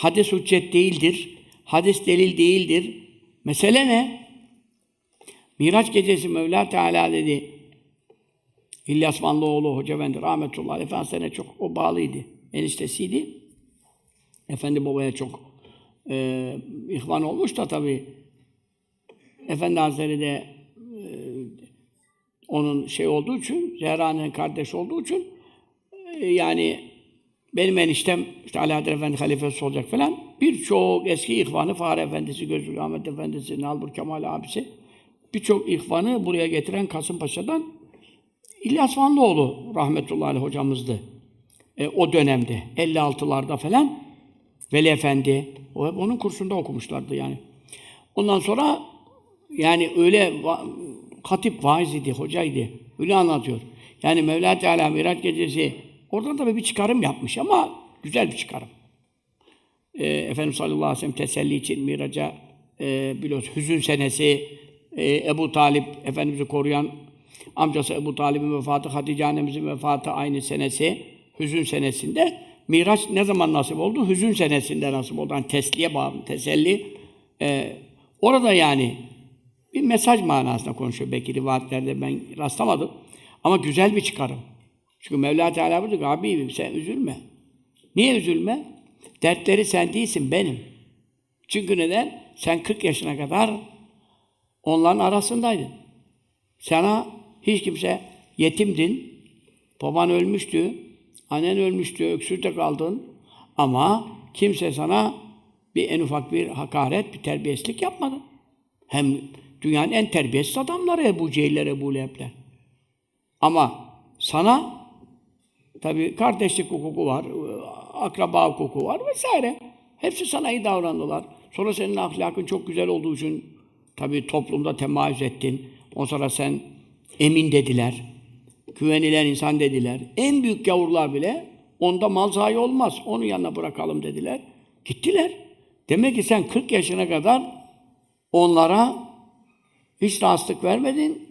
Hadis hüccet değildir. Hadis delil değildir. Mesele ne? Miraç gecesi Mevla Teala dedi. İlyas Vanlıoğlu Hoca Efendi rahmetullahi aleyh Efendisi'ne çok o bağlıydı. Eniştesiydi. Efendi babaya çok e, ihvan olmuş da tabii Efendi Hazretleri de e, onun şey olduğu için, Zehra'nın kardeş olduğu için e, yani benim eniştem işte Alaaddin Efendi halifesi olacak falan birçok eski ihvanı Fahri Efendisi, Gözül Ahmet Efendisi, Nalbur Kemal abisi birçok ihvanı buraya getiren Kasımpaşa'dan İlyas Vanlıoğlu rahmetullahi aleyh hocamızdı. E, o dönemde 56'larda falan Veli Efendi o hep onun kursunda okumuşlardı yani. Ondan sonra yani öyle va- katip vaiz idi, hocaydı. Öyle anlatıyor. Yani Mevla Teala Miraç gecesi oradan da bir çıkarım yapmış ama güzel bir çıkarım. Ee, Efendimiz sallallahu aleyhi ve sellem teselli için Miraç'a e, biliyoruz hüzün senesi e, Ebu Talip Efendimiz'i koruyan amcası Ebu Talib'in vefatı, Hatice annemizin vefatı aynı senesi, hüzün senesinde. Miraç ne zaman nasip oldu? Hüzün senesinde nasip oldu. Yani tesliye bağlı, teselli. Ee, orada yani bir mesaj manasında konuşuyor. Belki rivayetlerde ben rastlamadım. Ama güzel bir çıkarım. Çünkü Mevla Teala buyurdu ki, Habibim sen üzülme. Niye üzülme? Dertleri sen değilsin, benim. Çünkü neden? Sen 40 yaşına kadar onların arasındaydın. Sana hiç kimse yetimdin, baban ölmüştü, annen ölmüştü, öksürde kaldın ama kimse sana bir en ufak bir hakaret, bir terbiyesizlik yapmadı. Hem dünyanın en terbiyesiz adamları Ebu Cehiller, Ebu Leheb'ler. Ama sana tabi kardeşlik hukuku var, akraba hukuku var vesaire. Hepsi sana iyi davrandılar. Sonra senin ahlakın çok güzel olduğu için tabi toplumda temayüz ettin. Ondan sonra sen emin dediler. Güvenilen insan dediler. En büyük gavurlar bile onda mal zayi olmaz. Onun yanına bırakalım dediler. Gittiler. Demek ki sen 40 yaşına kadar onlara hiç rahatsızlık vermedin.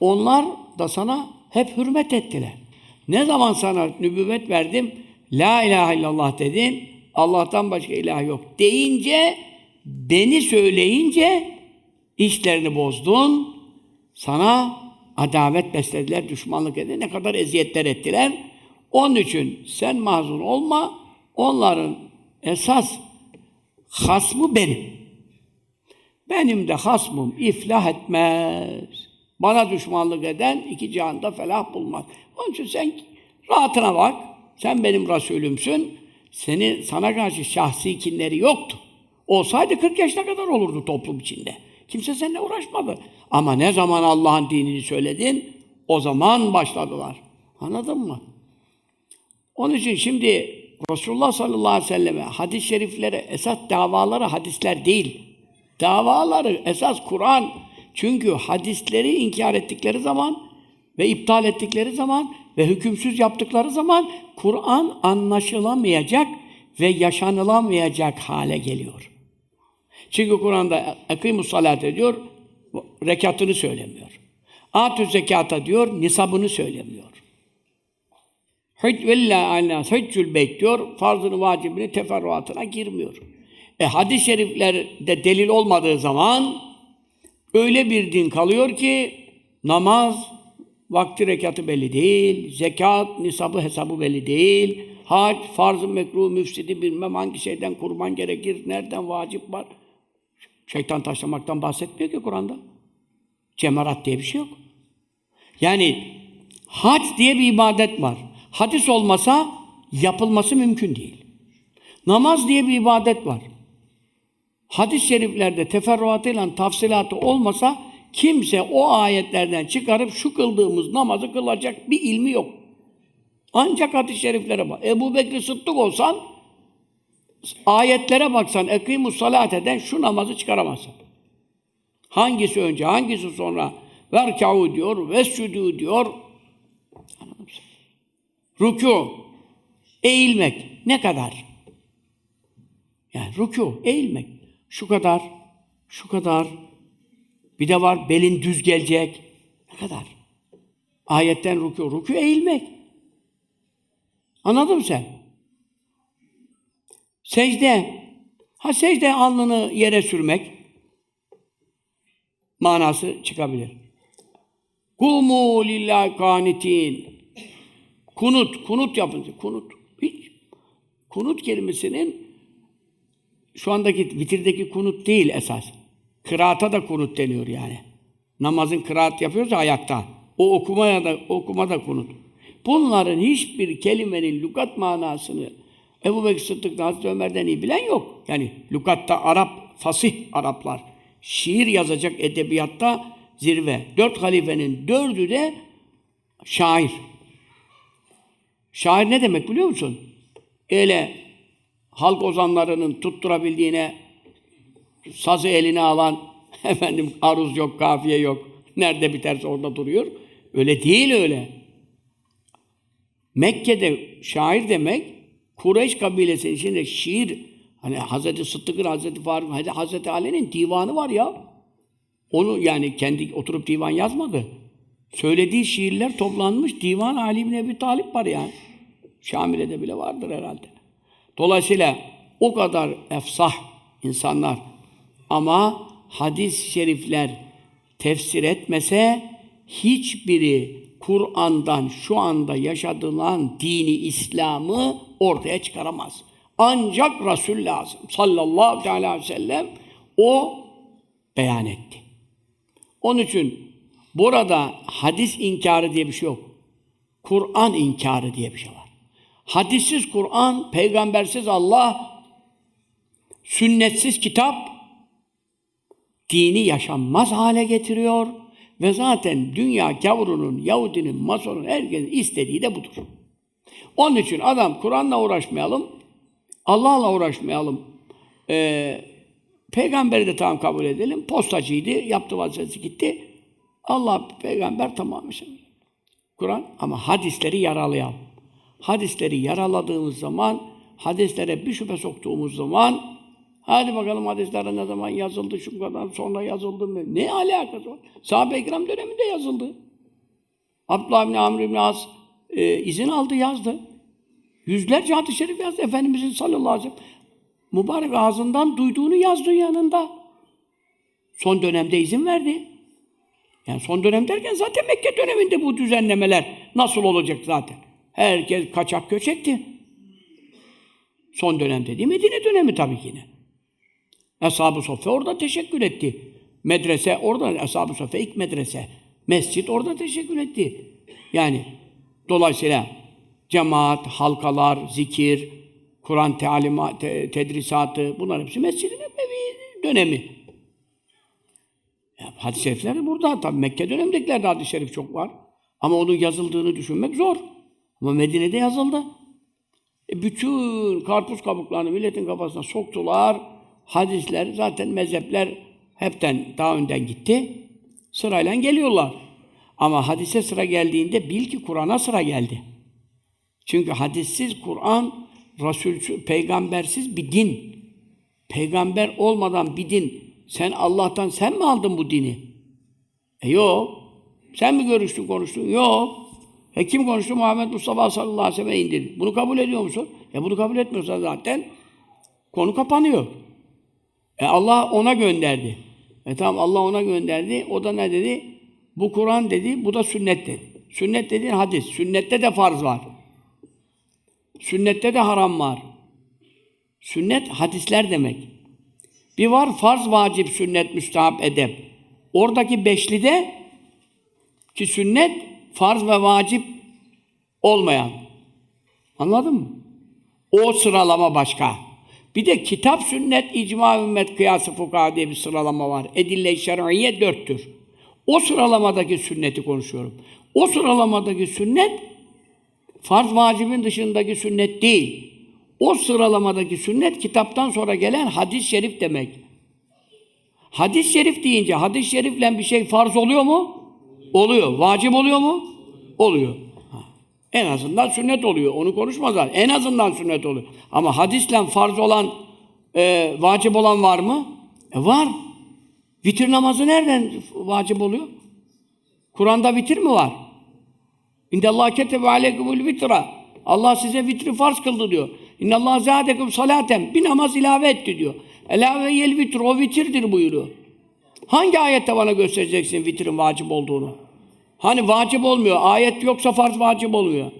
Onlar da sana hep hürmet ettiler. Ne zaman sana nübüvvet verdim, La ilahe illallah dedin, Allah'tan başka ilah yok deyince, beni söyleyince işlerini bozdun, sana adavet beslediler, düşmanlık edildi, ne kadar eziyetler ettiler. Onun için sen mahzun olma, onların esas hasmı benim. Benim de hasmım iflah etmez. Bana düşmanlık eden iki cihanda felah bulmaz. Onun için sen rahatına bak. Sen benim Resulümsün. Senin, sana karşı şahsi kinleri yoktu. Olsaydı 40 yaşına kadar olurdu toplum içinde. Kimse seninle uğraşmadı. Ama ne zaman Allah'ın dinini söyledin, o zaman başladılar. Anladın mı? Onun için şimdi Resulullah sallallahu aleyhi ve selleme hadis-i şeriflere esas davaları hadisler değil. Davaları esas Kur'an. Çünkü hadisleri inkar ettikleri zaman ve iptal ettikleri zaman ve hükümsüz yaptıkları zaman Kur'an anlaşılamayacak ve yaşanılamayacak hale geliyor. Çünkü Kur'an'da akimus salat ediyor, rekatını söylemiyor. Atü zekata diyor, nisabını söylemiyor. Hüc vella annas hüccül beyt diyor, farzını vacibini teferruatına girmiyor. E hadis-i şeriflerde delil olmadığı zaman öyle bir din kalıyor ki namaz vakti rekatı belli değil, zekat nisabı hesabı belli değil, hac farz-ı mekruh müfsidi bilmem hangi şeyden kurban gerekir, nereden vacip var. Şeytan taşlamaktan bahsetmiyor ki Kur'an'da. Cemarat diye bir şey yok. Yani hac diye bir ibadet var. Hadis olmasa yapılması mümkün değil. Namaz diye bir ibadet var. Hadis-i şeriflerde teferruatıyla tafsilatı olmasa kimse o ayetlerden çıkarıp şu kıldığımız namazı kılacak bir ilmi yok. Ancak hadis-i şeriflere bak. Ebu Bekir Sıddık olsan ayetlere baksan ekimus salat eden şu namazı çıkaramazsın. Hangisi önce, hangisi sonra? Verkâ'u diyor, vescudû diyor. Rükû, eğilmek ne kadar? Yani rükû, eğilmek. Şu kadar, şu kadar. Bir de var belin düz gelecek. Ne kadar? Ayetten rükû, rükû eğilmek. Anladın mı sen? Secde. Ha secde alnını yere sürmek manası çıkabilir. Kumu lillahi kanitin. Kunut, kunut yapın. Kunut. Hiç. Kunut kelimesinin şu andaki vitirdeki kunut değil esas. Kıraata da kunut deniyor yani. Namazın kıraat yapıyorsa ayakta. O okumaya da okuma da kunut. Bunların hiçbir kelimenin lügat manasını Ebu Bekir Sıddık'tan Hazreti Ömer'den iyi bilen yok. Yani lügatta Arap, fasih Araplar. Şiir yazacak edebiyatta zirve. Dört halifenin dördü de şair. Şair ne demek biliyor musun? Öyle halk ozanlarının tutturabildiğine sazı eline alan, efendim aruz yok, kafiye yok, nerede biterse orada duruyor. Öyle değil öyle. Mekke'de şair demek, Kureyş kabilesinin içinde şiir, hani Hazreti Sıddık'ın, Hazreti Faruk, Hazreti Ali'nin divanı var ya. Onu yani kendi oturup divan yazmadı. Söylediği şiirler toplanmış divan Ali ibn Ebi Talip var yani. Şamile'de bile vardır herhalde. Dolayısıyla o kadar efsah insanlar ama hadis-i şerifler tefsir etmese hiçbiri Kur'an'dan şu anda yaşadılan dini İslam'ı ortaya çıkaramaz. Ancak Resul lazım. Sallallahu aleyhi ve sellem o beyan etti. Onun için burada hadis inkarı diye bir şey yok. Kur'an inkarı diye bir şey var. Hadissiz Kur'an, peygambersiz Allah, sünnetsiz kitap dini yaşanmaz hale getiriyor ve zaten dünya gavurunun, Yahudinin, Mason'un, herkesin istediği de budur. Onun için adam Kur'an'la uğraşmayalım, Allah'la uğraşmayalım. Ee, peygamberi de tamam kabul edelim. Postacıydı, yaptı vazifesi gitti. Allah peygamber tamam Kur'an ama hadisleri yaralayalım. Hadisleri yaraladığımız zaman, hadislere bir şüphe soktuğumuz zaman hadi bakalım hadislere ne zaman yazıldı, şu kadar sonra yazıldı mı? Ne alakası var? Sahabe-i kiram döneminde yazıldı. Abdullah bin Amr bin As e, izin aldı, yazdı. Yüzlerce hadis-i şerif yazdı. Efendimizin sallallahu aleyhi ve sellem mübarek ağzından duyduğunu yazdı yanında. Son dönemde izin verdi. Yani son dönem derken zaten Mekke döneminde bu düzenlemeler nasıl olacak zaten? Herkes kaçak göçekti. Son dönem dediği Medine dönemi tabii ki yine. Ashab-ı Sofya orada teşekkür etti. Medrese orada, Ashab-ı Sofya ilk medrese. Mescit orada teşekkür etti. Yani dolayısıyla cemaat, halkalar, zikir, Kur'an talimat, te, tedrisatı bunlar hepsi Mescid-i Nebevi dönemi. Ya, hadis-i şerifler burada. Tabi Mekke dönemindekilerde hadis-i şerif çok var. Ama onun yazıldığını düşünmek zor. Ama Medine'de yazıldı. E bütün karpuz kabuklarını milletin kafasına soktular. Hadisler, zaten mezhepler hepten daha önden gitti. Sırayla geliyorlar. Ama hadise sıra geldiğinde bil ki Kur'an'a sıra geldi. Çünkü hadissiz Kur'an, Resulsüz, peygambersiz bir din. Peygamber olmadan bir din. Sen Allah'tan sen mi aldın bu dini? E yok. Sen mi görüştün, konuştun? Yok. E kim konuştu? Muhammed Mustafa sallallahu aleyhi ve sellem indirdi. Bunu kabul ediyor musun? E bunu kabul etmiyorsa zaten konu kapanıyor. E Allah ona gönderdi. E tamam Allah ona gönderdi. O da ne dedi? Bu Kur'an dedi, bu da sünnet dedi. Sünnet dediğin hadis. Sünnette de farz var. Sünnette de haram var. Sünnet hadisler demek. Bir var farz, vacip, sünnet, müstahap, edep. Oradaki beşlide ki sünnet farz ve vacip olmayan. Anladın mı? O sıralama başka. Bir de kitap, sünnet, icma, ümmet, kıyası, fukaha diye bir sıralama var. Edille-i şer'iyye dörttür. O sıralamadaki sünneti konuşuyorum. O sıralamadaki sünnet farz vacibin dışındaki sünnet değil. O sıralamadaki sünnet kitaptan sonra gelen hadis-i şerif demek. Hadis-i şerif deyince hadis-i şerifle bir şey farz oluyor mu? Oluyor. Vacip oluyor mu? Oluyor. En azından sünnet oluyor. Onu konuşmazlar. En azından sünnet oluyor. Ama hadisle farz olan, e, vacip olan var mı? E var. Vitir namazı nereden vacip oluyor? Kur'an'da vitir mi var? İnde Allah ketebe aleykumul vitra. Allah size vitri farz kıldı diyor. İnna Allah zâdekum salaten. Bir namaz ilave etti diyor. Ela ve yel vitr. O vitirdir buyuruyor. Hangi ayette bana göstereceksin vitrin vacip olduğunu? Hani vacip olmuyor. Ayet yoksa farz vacip olmuyor.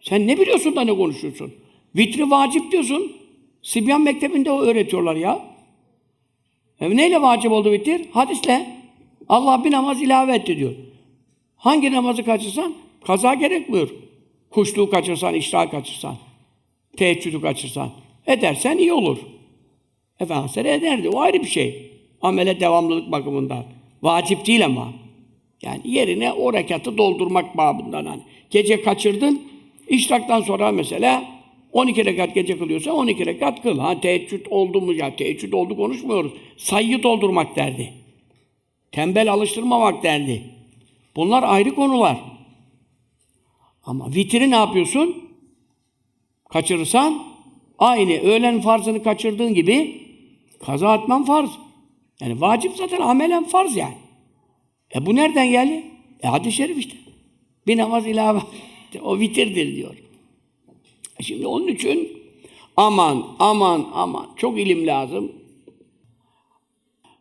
Sen ne biliyorsun da ne konuşuyorsun? Vitri vacip diyorsun. Sibyan Mektebi'nde o öğretiyorlar ya. E neyle vacip oldu vitir? Hadisle. Allah bir namaz ilave etti diyor. Hangi namazı kaçırsan kaza gerekmiyor. Kuşluğu kaçırsan, iştah kaçırsan, teheccüdü kaçırsan. Edersen iyi olur. Efendimiz ederdi. O ayrı bir şey. Amele devamlılık bakımından. Vacip değil ama. Yani yerine o rekatı doldurmak babından hani. Gece kaçırdın, işraktan sonra mesela 12 rekat gece kılıyorsa 12 rekat kıl. Ha teheccüd oldu mu ya? Teheccüd oldu konuşmuyoruz. Sayıyı doldurmak derdi. Tembel alıştırmamak derdi. Bunlar ayrı konular. Ama vitri ne yapıyorsun? Kaçırırsan aynı öğlen farzını kaçırdığın gibi kaza etmen farz. Yani vacip zaten amelen farz yani. E bu nereden geldi? E hadis-i şerif işte. Bir namaz ilave. o vitirdir diyor. E şimdi onun için aman aman aman çok ilim lazım.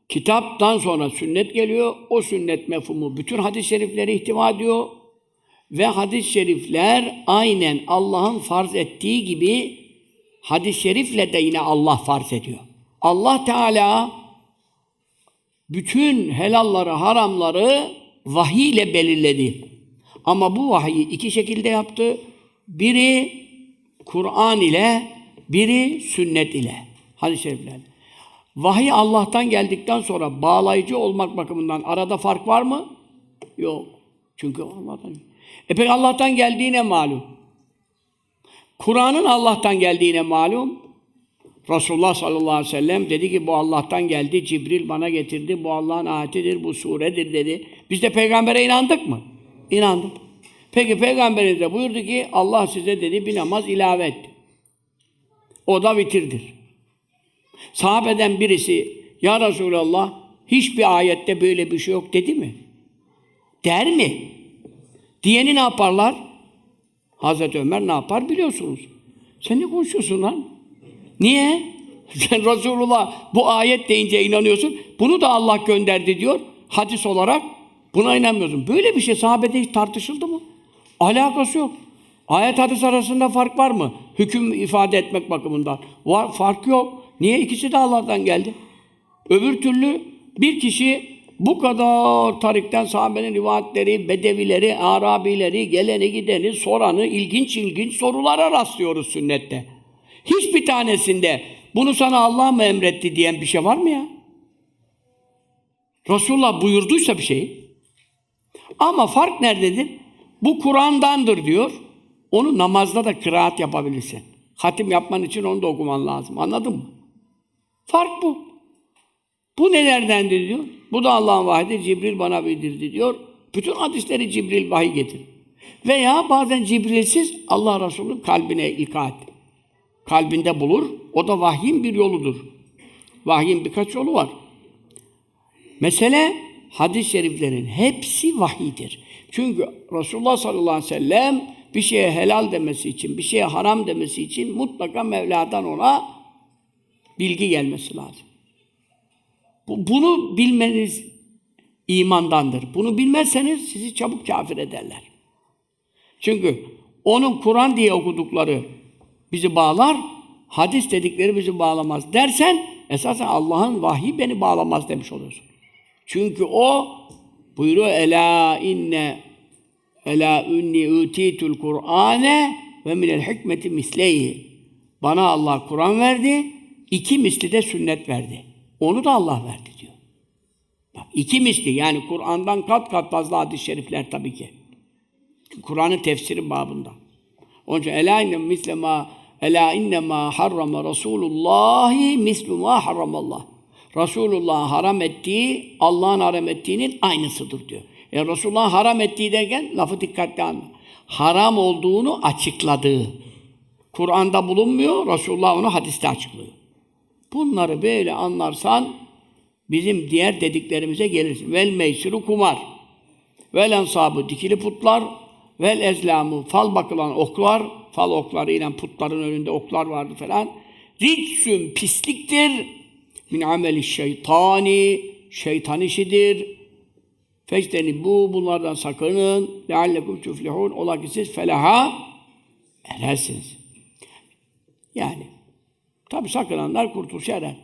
Kitaptan sonra sünnet geliyor. O sünnet mefhumu bütün hadis-i şerifleri ihtiva ediyor. Ve hadis-i şerifler aynen Allah'ın farz ettiği gibi hadis-i şerifle de yine Allah farz ediyor. Allah Teala bütün helalları, haramları vahiy ile belirledi. Ama bu vahiyi iki şekilde yaptı. Biri Kur'an ile, biri sünnet ile. Hadis-i şeriflerle. Vahiy Allah'tan geldikten sonra bağlayıcı olmak bakımından arada fark var mı? Yok. Çünkü Allah'tan. E peki Allah'tan geldiğine malum. Kur'an'ın Allah'tan geldiğine malum. Resulullah sallallahu aleyhi ve sellem dedi ki bu Allah'tan geldi, Cibril bana getirdi, bu Allah'ın ayetidir, bu suredir dedi. Biz de peygambere inandık mı? İnandık. Peki peygamberimiz de buyurdu ki Allah size dedi bir namaz ilave etti. O da vitirdir. Sahabeden birisi ya Resulallah hiçbir ayette böyle bir şey yok dedi mi? Der mi? Diyeni ne yaparlar? Hazreti Ömer ne yapar biliyorsunuz. Sen ne konuşuyorsun lan? Niye? Sen Resulullah bu ayet deyince inanıyorsun. Bunu da Allah gönderdi diyor. Hadis olarak buna inanmıyorsun. Böyle bir şey sahabede hiç tartışıldı mı? Alakası yok. Ayet hadis arasında fark var mı? Hüküm ifade etmek bakımından. Var, fark yok. Niye? İkisi de Allah'tan geldi. Öbür türlü bir kişi bu kadar tarikten sahabenin rivayetleri, bedevileri, arabileri, geleni gideni, soranı, ilginç ilginç sorulara rastlıyoruz sünnette. Hiçbir tanesinde bunu sana Allah mı emretti diyen bir şey var mı ya? Resulullah buyurduysa bir şey. Ama fark nerededir? Bu Kur'an'dandır diyor. Onu namazda da kıraat yapabilirsin. Hatim yapman için onu da okuman lazım. Anladın mı? Fark bu. Bu nelerdendir diyor. Bu da Allah'ın vahidi. Cibril bana bildirdi diyor. Bütün hadisleri Cibril vahiy getir. Veya bazen Cibrilsiz Allah Resulü kalbine ilka Kalbinde bulur. O da vahyin bir yoludur. Vahyin birkaç yolu var. Mesele hadis-i şeriflerin hepsi vahidir. Çünkü Resulullah sallallahu aleyhi ve sellem bir şeye helal demesi için, bir şeye haram demesi için mutlaka Mevla'dan ona bilgi gelmesi lazım. Bunu bilmeniz imandandır. Bunu bilmezseniz sizi çabuk kafir ederler. Çünkü onun Kur'an diye okudukları bizi bağlar, hadis dedikleri bizi bağlamaz dersen esasen Allah'ın vahyi beni bağlamaz demiş oluyorsun. Çünkü o buyuruyor ela inne ela unni utitul Kur'ane ve minel hikmeti misleyhi. Bana Allah Kur'an verdi, iki misli de sünnet verdi. Onu da Allah verdi diyor. Bak iki misli yani Kur'an'dan kat kat fazla hadis-i şerifler tabii ki. Kur'an'ın tefsiri babında. Onun için ela inne misle ma ela inne ma harrama Resulullah mislu ma harramallah. Resulullah haram ettiği Allah'ın haram ettiğinin aynısıdır diyor. Yani Resulullah haram ettiği derken lafı dikkatli anla. Haram olduğunu açıkladığı. Kur'an'da bulunmuyor, Resulullah onu hadiste açıklıyor. Bunları böyle anlarsan bizim diğer dediklerimize gelirsin. Vel meysiru kumar. Vel ensabı dikili putlar vel ezlamu fal bakılan oklar, fal okları ile putların önünde oklar vardı falan. Ricsün pisliktir. Min ameli şeytani, şeytan işidir. Fecteni bu bunlardan sakının. Leallekum tuflihun. Ola ki siz felaha erersiniz. Yani tabi sakınanlar kurtuluşa erer.